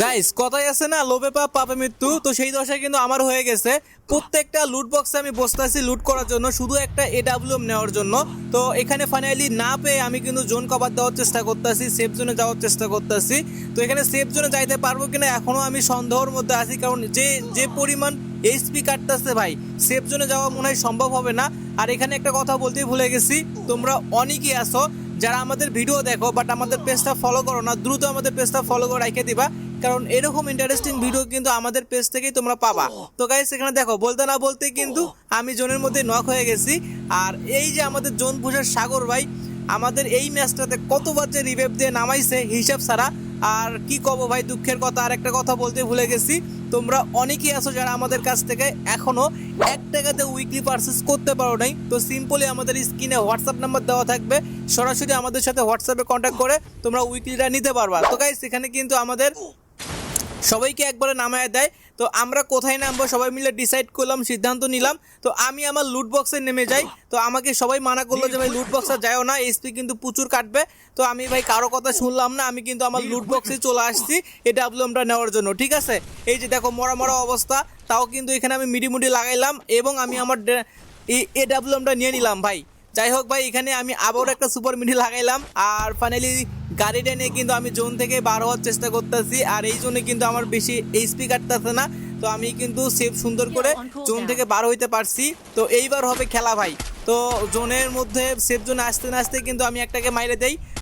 Guys কথাই আছে না, লোভে পাপ, পাপে মৃত্যু। তো সেই দশায় কিন্তু আমার হয়ে গেছে। প্রত্যেকটা লুট বক্সে আমি বসতে আছি লুট করার জন্য, শুধু একটা এডাব্লিউএম নেওয়ার জন্য। তো এখানে ফাইনালি না পেয়ে আমি কিন্তু জোন কভার দেওয়ার চেষ্টা করতেছি সেফ জোনে যাওয়ার চেষ্টা করতেছি। তো এখানে সেফ জোনে যাইতে পারব কিনা এখনও আমি সন্দেহের মধ্যে আছি, কারণ যে যে পরিমাণ এইচপি কাটতেছে ভাই সেফ জোনে যাওয়া মনে হয় সম্ভব হবে না। আর এখানে একটা কথা বলতেই ভুলে গেছি, তোমরা অনেকেই আসো যারা আমাদের ভিডিও দেখো বাট আমাদের পেজটা ফলো করো না, দ্রুত আমাদের পেজটা ফলো করে রেখে দিবা। কারণ এরকম ইন্টারেস্টিং ভিডিও কিন্তু আমাদের পেজ থেকেই তোমরা পাবা। তো গাইস সেখানে দেখো, বলতে না বলতে কিন্তু আমি জোনের মধ্যে নক হয়ে গেছি। আর এই যে আমাদের জোন পুষের সাগর ভাই, আমাদের এই ম্যাচটাতে কতবার যে রিভেভ দিয়ে নামাইছে, হিসাব ছাড়া। আর কি কব ভাই, দুঃখের কথা, আর একটা কথা বলতে ভুলে গেছি। তোমরা অনেকেই আছো যারা আমাদের কাছ থেকে এখনও এক টাকাতে উইকলি পারচেস করতে পারো নাই। তো সিম্পলি আমাদের স্ক্রিনে হোয়াটসঅ্যাপ নাম্বার দেওয়া থাকবে। সরাসরি আমাদের সাথে হোয়াটসঅ্যাপে কন্ট্যাক্ট করে তোমরা উইকলিটা নিতে পারবা। তো গাইস এখানে কিন্তু আমাদের সবাইকে একবারে নামায় দেয়। তো আমরা কোথায় নামবো? সবাই মিলে ডিসাইড করলাম, সিদ্ধান্ত নিলাম। তো আমি আমার লুট বক্সে নেমে যাই। তো আমাকে সবাই মানা করল যে, ভাই লুট বক্সে যাও না এসপি কিন্তু প্রচুর কাটবে। তো আমি, ভাই, কারও কথা শুনলাম না, আমি কিন্তু আমার লুট বক্সে চলে আসছি এটা আমরা নেওয়ার জন্য। ঠিক আছে? এই যে দেখো, মরা মরা অবস্থা। তাও কিন্তু এখানে আমি মিডি মুডি লাগাইলাম এবং আমি আমার এ আমরা নিয়ে নিলাম, ভাই। যাই হোক, ভাই, এখানে আমি আবারও একটা সুপার মিডি লাগাইলাম। আর ফাইনালি গাড়িটা নিয়ে কিন্তু আমি জোন থেকে বার হওয়ার চেষ্টা করতেছি আর এই জন্য কিন্তু আমার বেশি এইচপি কাটতেছে না। তো আমি কিন্তু সেফ সুন্দর করে জোন থেকে বার হইতে পারছি। তো এইবার হবে খেলা ভাই। তো জোনের মধ্যে সেফ জোনে আসতে না আসতে কিন্তু আমি একটাকে মাইরে দেই।